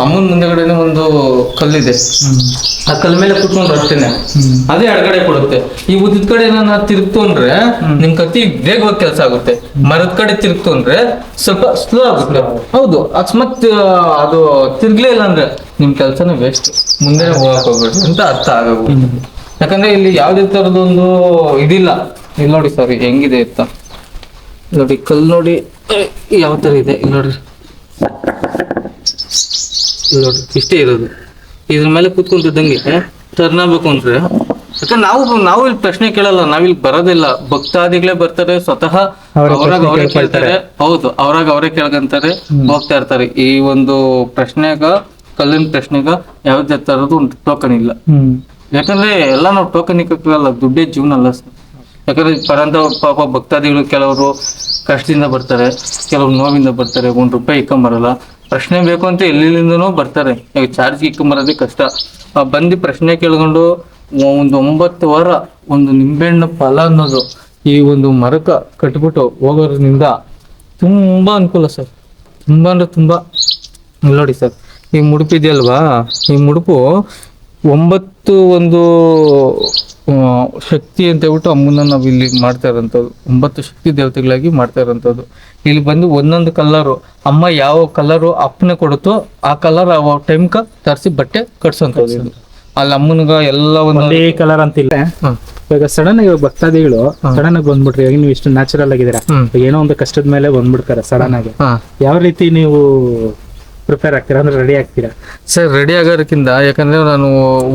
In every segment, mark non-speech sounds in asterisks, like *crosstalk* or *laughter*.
ಅಮ್ಮನ ಮುಂದೆಗಡೆನೆ ಒಂದು ಕಲ್ಲಿದೆ. ಆ ಕಲ್ ಮೇಲೆ ಕುತ್ಕೊಂಡು ಅಷ್ಟೇನೆ. ಅದೇ ಎಡಗಡೆ ಕೊಡುತ್ತೆ. ಈ ಉದ್ದಿದ ಕಡೆ ನಾನು ತಿರುಗ್ತು ಅಂದ್ರೆ ನಿಮ್ ಕತ್ತಿ ವೇಗವಾಗಿ ಕೆಲಸ ಆಗುತ್ತೆ. ಮರದ ಕಡೆ ತಿರುಗ್ತು ಅಂದ್ರೆ ಸ್ವಲ್ಪ ಸ್ಲೋ ಆಗುತ್ತೆ. ಹೌದು ಅಕಸ್ಮಾತ್ ಅದು ತಿರ್ಗ್ಲೇ ಇಲ್ಲ ಅಂದ್ರೆ ನಿಮ್ ಕೆಲ್ಸನೇ ವೇಸ್ಟ್ ಮುಂದೆ ಹೋಗಕ್ ಹೋಗ್ಬೇಡಿ ಅಂತ ಅರ್ಥ ಆಗಬಹುದು ಯಾಕಂದ್ರೆ ಇಲ್ಲಿ ಯಾವ್ದೇ ತರದೊಂದು ಇದಿಲ್ಲ. ಇಲ್ಲಿ ನೋಡಿ ಸರ್ ಹೆಂಗಿದೆ ಅಂತ. ನೋಡಿ ಕಲ್ ನೋಡಿ ಯಾವ ತರ ಇದೆ? ಇಲ್ಲಿ ನೋಡ್ರಿ. ಇಷ್ಟೇ ಇರೋದು. ಇದ್ರ ಮೇಲೆ ಕೂತ್ಕೊಂತಿದ್ದಂಗೆ ಟರ್ನ್ ಆಗ್ಬೇಕು ಅಂದ್ರೆ. ಯಾಕಂದ್ರೆ ನಾವು ನಾವು ಇಲ್ಲಿ ಪ್ರಶ್ನೆ ಕೇಳಲ್ಲ ನಾವಿಲ್ಲಿ ಬರೋದಿಲ್ಲ. ಭಕ್ತಾದಿಗಳೇ ಬರ್ತಾರೆ ಸ್ವತಃ ಅವರೇ ಅವ್ರಾಗ ಅವರೇ. ಕೇಳ್ತಾರೆ. ಹೌದು ಅವ್ರಾಗ ಅವರೇ ಕೇಳ್ಕಂತಾರೆ ಹೋಗ್ತಾ ಇರ್ತಾರೆ. ಈ ಒಂದು ಪ್ರಶ್ನೆಗ ಕಲ್ಲಿನ ಪ್ರಶ್ನೆಗ ಯಾವ್ದೇ ತರದ್ದು ಒಂದು ಟೋಕನ್ ಇಲ್ಲ. ಯಾಕಂದ್ರೆ ಎಲ್ಲ ನಾವು ಟೋಕನ್ ಇಕ್ಕಲ್ಲ ದುಡ್ಡೇ ಜೀವನ ಅಲ್ಲ ಸರ್. ಯಾಕಂದ್ರೆ ಪರಂತ ಪಾಪ ಭಕ್ತಾದಿಗಳು ಕೆಲವರು ಕಷ್ಟದಿಂದ ಬರ್ತಾರೆ ಕೆಲವರು ನೋವಿಂದ ಬರ್ತಾರೆ ಒಂದ್ ರೂಪಾಯಿ ಇಕ್ಕೊಂಬರಲ್ಲ ಪ್ರಶ್ನೆ ಬೇಕು ಅಂತ ಎಲ್ಲಿಂದನೂ ಬರ್ತಾರೆ. ಈಗ ಚಾರ್ಜ್ ಇಕ್ಕೊಂಬರೋದೇ ಕಷ್ಟ. ಬಂದು ಪ್ರಶ್ನೆ ಕೇಳ್ಕೊಂಡು ಒಂದು ಒಂಬತ್ತು ವಾರ ಒಂದು ನಿಂಬೆಹಣ್ಣು ಫಲ ಅನ್ನೋದು ಈ ಒಂದು ಮರಕ ಕಟ್ಬಿಟ್ಟು ಹೋಗೋದ್ರಿಂದ ತುಂಬ ಅನುಕೂಲ ಸರ್. ತುಂಬ ಅಂದ್ರೆ ತುಂಬ. ನೋಡಿ ಸರ್, ಈ ಮುಡುಪು ಇದೆಯಲ್ವಾ ಈ ಮುಡುಪು ಒಂಬತ್ತು ಒಂದು ಶಕ್ತಿ ಅಂತ ಹೇಳ್ಬಿಟ್ಟು ಅಮ್ಮನ ನಾವು ಇಲ್ಲಿ ಮಾಡ್ತಾ ಇರೋಂಥದ್ದು. ಒಂಬತ್ತು ಶಕ್ತಿ ದೇವತೆಗಳಾಗಿ ಮಾಡ್ತಾ ಇರೋಂಥದ್ದು. ಇಲ್ಲಿ ಬಂದು ಒಂದೊಂದು ಕಲರು ಅಮ್ಮ ಯಾವ ಕಲರು ಅಪ್ಪನೆ ಕೊಡುತ್ತೋ ಆ ಕಲರ್ ಆ ಟೈಮ್ಕ ತರಿಸಿ ಬಟ್ಟೆ ಕಟ್ಸೋಂಥದ್ದು ಇದು. ಅಲ್ಲಿ ಅಮ್ಮನಿಗ ಎಲ್ಲ ಒಂದು ಕಲರ್ ಅಂತಿಲ್ಲ. ಇಲ್ಲ ಇವಾಗ ಸಡನ್ ಆಗಿ ಭಕ್ತಾದಿಗಳು ಸಡನ್ ಆಗಿ ಬಂದ್ಬಿಟ್ರಿ ಇವಾಗ ನೀವು ಇಷ್ಟು ನ್ಯಾಚುರಲ್ ಆಗಿದ್ದೀರಾ? ಏನೋ ಒಂದು ಕಷ್ಟದ ಮೇಲೆ ಬಂದ್ಬಿಡ್ತಾರೆ ಸಡನ್ ಆಗಿ. ಯಾವ ರೀತಿ ನೀವು ಪ್ರಿಪೇರ್ ಆಗ್ತೀರಾ? ಅಂದ್ರೆ ರೆಡಿ ಆಗ್ತೀರಾ? ಸರ್ ರೆಡಿ ಆಗೋದಕ್ಕಿಂತ ಯಾಕಂದ್ರೆ ನಾನು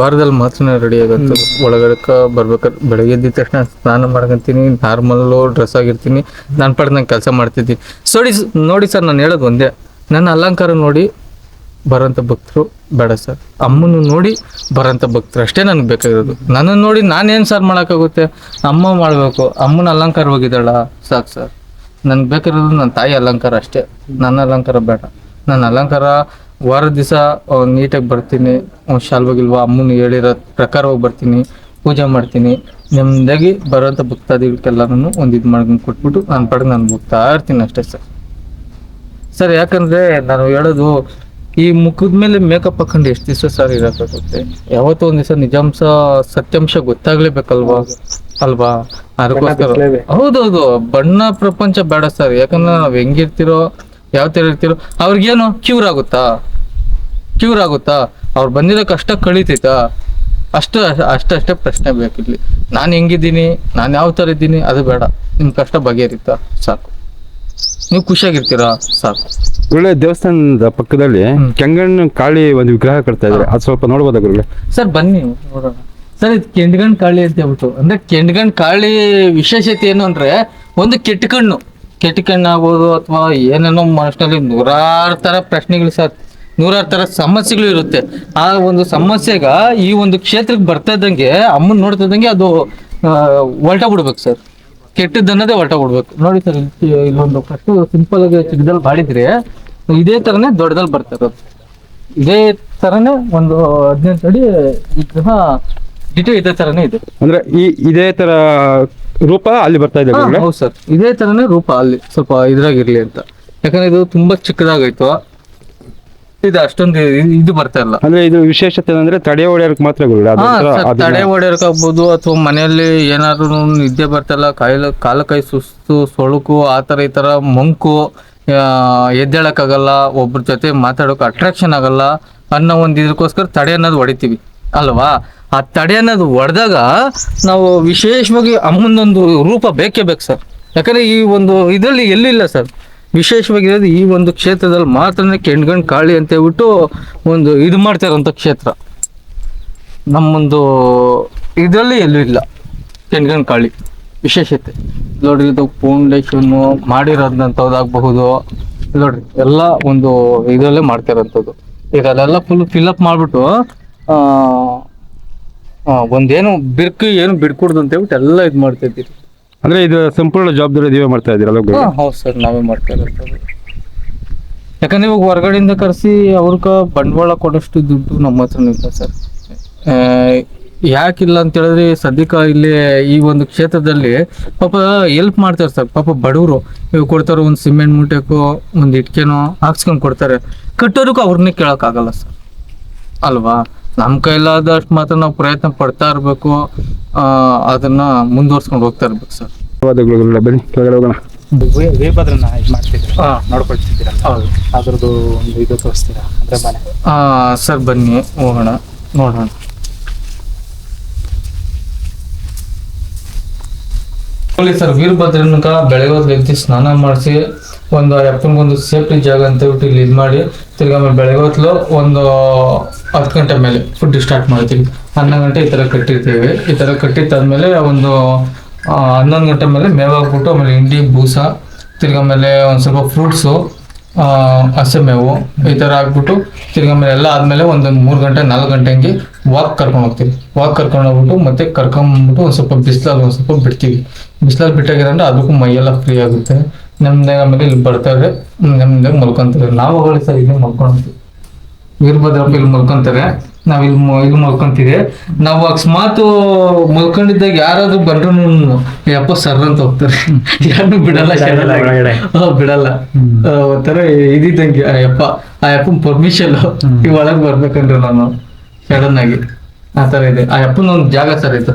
ವಾರದಲ್ಲಿ ಮಾತ್ರ ರೆಡಿ ಆಗುತ್ತೆ ಒಳಗಡೆ ಬರ್ಬೇಕಾದ್ರೆ ಬೆಳಗ್ಗೆ ಎದ್ದ ತಕ್ಷಣ ಸ್ನಾನ ಮಾಡ್ಕೊಂತೀನಿ ನಾರ್ಮಲ್ಲು ಡ್ರೆಸ್ ಆಗಿರ್ತೀನಿ. ನಾನು ಪಡೆದಂಗೆ ಕೆಲಸ ಮಾಡ್ತಿದ್ದೀನಿ ಸೋಡಿ ನೋಡಿ ಸರ್ ನಾನು ಹೇಳೋದು ಒಂದೇ. ನನ್ನ ಅಲಂಕಾರ ನೋಡಿ ಬರೋಂಥ ಭಕ್ತರು ಬೇಡ ಸರ್. ಅಮ್ಮನ ನೋಡಿ ಬರೋಂಥ ಭಕ್ತರು ಅಷ್ಟೇ ನನಗೆ ಬೇಕಾಗಿರೋದು. ನನ್ನನ್ನು ನೋಡಿ ನಾನೇನು ಸರ್ ಮಾಡೋಕ್ಕಾಗುತ್ತೆ? ಅಮ್ಮ ಮಾಡಬೇಕು. ಅಮ್ಮನ ಅಲಂಕಾರ ಹೋಗಿದ್ದಾಳ? ಸಾಕು ಸರ್. ನನಗೆ ಬೇಕಾಗಿರೋದು ನನ್ನ ತಾಯಿ ಅಲಂಕಾರ ಅಷ್ಟೇ. ನನ್ನ ಅಲಂಕಾರ ಬೇಡ. ನನ್ನ ಅಲಂಕಾರ ವಾರದ ದಿವಸ ನೀಟಾಗಿ ಬರ್ತೀನಿ. ಶಾಲ್ವಾಗಿಲ್ವಾ ಅಮ್ಮನ ಹೇಳಿರೋ ಪ್ರಕಾರವಾಗಿ ಬರ್ತೀನಿ. ಪೂಜೆ ಮಾಡ್ತೀನಿ. ನೆಮ್ಮದಿಯಾಗಿ ಬರೋಂಥ ಭಕ್ತಾದಿಗಳಿಗೆಲ್ಲನೂ ಒಂದು ಇದು ಮಾಡ್ಕೊಂಡು ಕೊಟ್ಬಿಟ್ಟು ನಾನು ಪಡೆದು ನಾನು ಹೋಗ್ತಾ ಇರ್ತೀನಿ ಅಷ್ಟೇ ಸರ್. ಸರ್ ಯಾಕಂದ್ರೆ ನಾನು ಹೇಳೋದು ಈ ಮುಖದ ಮೇಲೆ ಮೇಕಪ್ ಹಾಕೊಂಡು ಎಷ್ಟು ದಿವಸ ಸರ್ ಇರೋಕ್ಕಾಗುತ್ತೆ ಯಾವತ್ತೋ ಒಂದು ದಿವಸ ನಿಜಾಂಶ ಸತ್ಯಾಂಶ ಗೊತ್ತಾಗ್ಲೇಬೇಕಲ್ವಾ? ಅಲ್ವಾ? ಅದಕ್ಕೋಸ್ಕರ. ಹೌದೌದು. ಬಣ್ಣ ಪ್ರಪಂಚ ಬೇಡ ಸರ್. ಯಾಕಂದ್ರೆ ನಾವು ಹೆಂಗಿರ್ತಿರೋ ಯಾವ ತರ ಇರ್ತಿರೋ ಅವ್ರಿಗೇನು ಕ್ಯೂರ್ ಆಗುತ್ತಾ? ಕ್ಯೂರ್ ಆಗುತ್ತಾ? ಅವ್ರು ಬಂದಿರೋ ಕಷ್ಟ ಕಳೀತೈತಾ ಅಷ್ಟು ಅಷ್ಟಷ್ಟೇ ಪ್ರಶ್ನೆ ಬೇಕಿರ್ಲಿ ನಾನು ಹೆಂಗಿದ್ದೀನಿ? ನಾನು ಯಾವ ಥರ ಇದ್ದೀನಿ? ಅದು ಬೇಡ. ನಿಮ್ಮ ಕಷ್ಟ ಬಗೆಹರಿತಾ? ಸಾಕು. ನೀವು ಖುಷಿಯಾಗಿರ್ತೀರಾ? ಸಾಕು. ಒಳ್ಳೆ ದೇವಸ್ಥಾನದ ಪಕ್ಕದಲ್ಲಿ ಕೆಂಗಣ್ಣ ಕಾಳಿ ಒಂದು ವಿಗ್ರಹ ಕಟ್ತಾ ಇದ್ದಾರೆ. ಅದು ಸ್ವಲ್ಪ ನೋಡ್ಬೋದಾ ಸರ್ ಬನ್ನಿ. ನೋಡೋಣ. ಸರ್ ಇದು ಕೆಂಡ್ಗಣ್ ಕಾಳಿ ಅಂತ ಹೇಳ್ಬಿಟ್ಟು. ಅಂದ್ರೆ ಕೆಂಡ್ಗಣ್ ಕಾಳಿ ವಿಶೇಷತೆ ಏನು ಅಂದ್ರೆ ಒಂದು ಕೆಟ್ಟ ಕಣ್ಣು. ಕೆಟ್ಟ ಕಣ್ಣು ಆಗ್ಬೋದು ಅಥವಾ ಏನೇನೋ ಮನಸ್ಸಿನಲ್ಲಿ ನೂರಾರು ಥರ ಪ್ರಶ್ನೆಗಳು ಸರ್, ನೂರಾರು ಥರ ಸಮಸ್ಯೆಗಳು ಇರುತ್ತೆ. ಆ ಒಂದು ಸಮಸ್ಯೆಗ ಈ ಒಂದು ಕ್ಷೇತ್ರಕ್ಕೆ ಬರ್ತಾ ಇದ್ದಂಗೆ ಅಮ್ಮನ ನೋಡ್ತಾ ಇದ್ದಂಗೆ ಅದು ಹೊಲ್ಟ ಬಿಡ್ಬೇಕು ಸರ್. ಕೆಟ್ಟದ್ದನ್ನದೇ ಹೊಲ್ಟ ಬಿಡ್ಬೇಕು. ನೋಡಿ ಸರ್ ಇಲ್ಲೊಂದು ಫಸ್ಟ್ ಸಿಂಪಲ್ ಆಗಿ ಚಿಕ್ಕದಲ್ಲಿ ಬಾಡಿದ್ರೆ ಇದೇ ಥರನೇ ದೊಡ್ಡದಲ್ಲಿ ಬರ್ತಾ ಇರೋದು. ಇದೇ ಥರನೇ ಒಂದು ಹದಿನೆಂಟು ಅಡಿ ಡಿಟೋ ಇದೇ ಥರನೇ ಇದೆ. ಅಂದ್ರೆ ಈ, ಇದೇ ತರ ರೂಪ ಅಲ್ಲಿ ಬರ್ತಾ ಇದೆ ಹೌದು ಸರ್. ಇದೇ ತರನೇ ರೂಪ ಅಲ್ಲಿ ಸ್ವಲ್ಪ ಇದ್ರಾಗಿರ್ಲಿ ಅಂತ. ಯಾಕಂದ್ರೆ ಇದು ತುಂಬಾ ಚಿಕ್ಕದಾಗೈತು ಇದು ಅಷ್ಟೊಂದು ಇ- ಇದು ಬರ್ತಾ ಇಲ್ಲ. ಅಂದ್ರೆ ಇದು ವಿಶೇಷತೆ ಅಂದ್ರೆ ತಡೆ ಹೊಡೆಯೋಕೆ ಮಾತ್ರ ತಡೆ ಅದು ಆಗ್ಬೋದು ಸರ್, ತಡೆ ಹೊಡೆಯೋಕ್ಕಾಗ್ಬೋದು ಅಥವಾ ಮನೆಯಲ್ಲಿ ಏನಾದ್ರು ನಿದ್ದೆ ಬರ್ತಾ ಕಾಯಿಲೆ ಕಾಲ ಕೈ ಸುಸ್ತು ಸೊಳುಕು ಆತರ ಥರ ಈ ತರ ಮಂಕು ಆ, ಎದ್ದೇಳಕ್ಕಾಗಲ್ಲ ಒಬ್ರ ಜೊತೆ ಮಾತಾಡೋಕೆ ಅಟ್ರಾಕ್ಷನ್ ಆಗಲ್ಲ ಅನ್ನೋ ಒಂದು ಇದಕ್ಕೋಸ್ಕರ ತಡೆ ಅನ್ನೋದು ಹೊಡಿತೀವಿ. ಅಲ್ವಾ? ಆ ತಡೆ ಅನ್ನೋದು ಹೊಡೆದಾಗ ನಾವು ವಿಶೇಷವಾಗಿ ಅಮ್ಮನೊಂದು ರೂಪ ಬೇಕೇ ಬೇಕು ಸರ್. ಯಾಕಂದ್ರೆ ಈ ಒಂದು ಇದರಲ್ಲಿ ಎಲ್ಲಿಲ್ಲ ಸರ್. ವಿಶೇಷವಾಗಿರೋದು ಈ ಒಂದು ಕ್ಷೇತ್ರದಲ್ಲಿ ಮಾತ್ರನೇ ಕೆಂಡ್ಗಣ್ ಕಾಳಿ ಅಂತ ಹೇಳ್ಬಿಟ್ಟು ಒಂದು ಇದು ಮಾಡ್ತಾ ಇರೋಂಥ ಕ್ಷೇತ್ರ. ನಮ್ಮೊಂದು ಇದರಲ್ಲಿ ಎಲ್ಲೂ ಇಲ್ಲ ಕೆಂಡ್ಗಣ್ ಕಾಳಿ ವಿಶೇಷತೆ. ನೋಡಿ ಇದು ಫೌಂಡೇಶನ್ ಮಾಡಿರೋದಂಥದ್ದಾಗಬಹುದು. ನೋಡ್ರಿ, ಎಲ್ಲ ಒಂದು ಇದರಲ್ಲೇ ಮಾಡ್ತಾ ಇರೋಂಥದ್ದು ಈಗ ಅದೆಲ್ಲ ಫುಲ್ ಫಿಲ್ ಅಪ್ ಮಾಡಿಬಿಟ್ಟು ಒಂದೇನು ಬಿರ್ಕು ಏನು ಬಿಡ್ಕೊಡ್ದು ಅಂತ ಹೇಳ್ಬಿಟ್ಟು ಎಲ್ಲ ಇದು ಮಾಡ್ತಾ ಇದ್ದೀರಿ. ಅಂದ್ರೆ ಇದು ಸಂಪೂರ್ಣ ಜವಾಬ್ದಾರಿ ನೀವೇ ಮಾಡ್ತಾ ಇದ್ದೀರಲ್ಲ ಹೌದು ಸರ್ ನಾವೇ ಮಾಡ್ತಾ ಇರೋದು. ಯಾಕಂದ್ರೆ ಇವಾಗ ಹೊರಗಡೆಯಿಂದ ಕರೆಸಿ ಅವ್ರಕ ಬಂಡವಾಳ ಕೊಡೋಷ್ಟು ದುಡ್ಡು ನಮ್ಮ ಹತ್ರ ಇಲ್ಲ ಸರ್. ಯಾಕಿಲ್ಲ ಅಂತ ಹೇಳಿದ್ರೆ ಸದ್ಯಕ್ಕೆ ಇಲ್ಲಿ ಈ ಒಂದು ಕ್ಷೇತ್ರದಲ್ಲಿ ಪಾಪ ಹೆಲ್ಪ್ ಮಾಡ್ತಾರೆ ಸರ್. ಪಾಪ ಬಡವರು ಇವ್ ಕೊಡ್ತಾರೆ ಒಂದು ಸಿಮೆಂಟ್ ಮೂಟೆಕೋ ಒಂದು ಇಟ್ಕೆನೋ ಹಾಕ್ಸ್ಕೊಂಡು ಕೊಡ್ತಾರೆ. ಕಟ್ಟೋದಕ್ಕೂ ಅವ್ರನ್ನೇ ಕೇಳೋಕ್ಕಾಗಲ್ಲ ಸರ್. ಅಲ್ವಾ? ನಮ್ಮ ಕೈಲಾದಷ್ಟು ಮಾತ್ರ ನಾವು ಪ್ರಯತ್ನ ಪಡ್ತಾ ಇರಬೇಕು. ಅದನ್ನ ಮುಂದುವರ್ಸ್ಕೊಂಡು ಹೋಗ್ತಾ ಇರ್ಬೇಕು ಸರ್. ಧನ್ಯವಾದಗಳು ಬನ್ನಿ ಕೆಳಗಡೆ ಹೋಗೋಣ. ವೇ- ವೇಗಭದ್ರನ ಇದು ಮಾಡ್ತಿದ್ದೀರಾ? ಹಾ. ನೋಡ್ಕೊಳ್ತಿದ್ದೀರಾ? ಹೌದು. ಅದ್ರದ್ದು ಒಂದು ಇದು ತೋರಿಸ್ತೀರಾ? ಅಂದ್ರೆ ಮನೆ. ಆ, ಸರ್ ಬನ್ನಿ ಹೋಗೋಣ. ನೋಡೋಣ. ಸರ್ ವೀರಭದ್ರನಕ ಬೆಳಗ್ಗೆ ವ್ಯಕ್ತಿ ಸ್ನಾನ ಮಾಡಿಸಿ ಒಂದು ಅಪ್ಪನಿಗೊಂದು ಸೇಫ್ಟಿ ಜಾಗ ಅಂತ ಹೇಳ್ಬಿಟ್ಟು ಇಲ್ಲಿ ಇದು ಮಾಡಿ ತಿರ್ಗಿ ಆಮೇಲೆ ಬೆಳಗೋತ್ಲು ಒಂದು ಹತ್ತು ಗಂಟೆ ಮೇಲೆ ಫುಡ್ ಸ್ಟಾರ್ಟ್ ಮಾಡ್ತೀವಿ. ಹನ್ನೊಂದು ಗಂಟೆ ಈ ಥರ ಕಟ್ಟಿರ್ತೀವಿ. ಈ ಥರ ಕಟ್ಟಿದ್ದಾದ್ಮೇಲೆ ಒಂದು ಹನ್ನೊಂದು ಗಂಟೆ ಮೇಲೆ ಮೇವು ಹಾಕ್ಬಿಟ್ಟು ಆಮೇಲೆ ಹಿಂಡಿ, ಬೂಸ, ತಿರ್ಗಿ ಆಮೇಲೆ ಒಂದು ಸ್ವಲ್ಪ ಫ್ರೂಟ್ಸು ಹಸೆ ಮೇವು ಈ ಥರ ಹಾಕ್ಬಿಟ್ಟು ತಿರ್ಗಿ ಆಮೇಲೆ ಎಲ್ಲ ಆದಮೇಲೆ ಒಂದು ಮೂರು ಗಂಟೆ, ನಾಲ್ಕು ಗಂಟೆ ಹಂಗೆ ವಾಕ್ ಕರ್ಕೊಂಡು ಹೋಗ್ತೀವಿ. ವಾಕ್ ಕರ್ಕೊಂಡು ಹೋಗ್ಬಿಟ್ಟು ಮತ್ತೆ ಕರ್ಕೊಂಡ್ಬಿಟ್ಟು ಒಂದು ಸ್ವಲ್ಪ ಬಿಸಿಲಲ್ಲಿ ಒಂದು ಸ್ವಲ್ಪ ಬಿಡ್ತೀವಿ. ಬಿಸಿಲಲ್ಲಿ ಬಿಟ್ಟಾಗಿರಂದ್ರೆ ಅದಕ್ಕೂ ಮೈಯೆಲ್ಲ ಫ್ರೀ ಆಗುತ್ತೆ. ನಮ್ದಾಗ ಆಮೇಲೆ ಇಲ್ಲಿ ಬರ್ತಾರೆ ನಮ್ದಾಗ ಮಲ್ಕೊಂತಾರೆ. ನಾವು ಹೋಗಲಿ ಸರ್ ಇಲ್ಲಿ ಮಲ್ಕೊಂತೀವಿ. ವೀರಭದ್ರಪ್ಪ ಇಲ್ಲಿ ಮಲ್ಕೊಂತಾರೆ. ನಾವ್ ಇಲ್ಲಿ ಇಲ್ಲಿ ಮಲ್ಕೊಂತೀವಿ. ನಾವು ಅಕಸ್ಮಾತ್ ಮಲ್ಕೊಂಡಿದ್ದಾಗ ಯಾರಾದ್ರೂ ಬಂದ್ರು ಯಪ್ಪ ಸರ್ ಅಂತ ಹೋಗ್ತಾರೆ. *laughs* ಯಾರು ಬಿಡಲ್ಲ. ಬಿಡಲ್ಲ ಒಂಥರ ಇದಿದ್ದಂಗೆ ಆ ಯಪ್ಪ ಆ ಯಪ್ಪನ ಪರ್ಮಿಷನ್ ಈ ಒಳಗ್ ಬರ್ಬೇಕಂದ್ರೆ ನಾನು ಸಡನ್ ಆಗಿ ಆ ತರ ಇದೆ. ಆ ಯಪ್ಪನ ಒಂದು ಜಾಗ ಸರ್ ಇದು.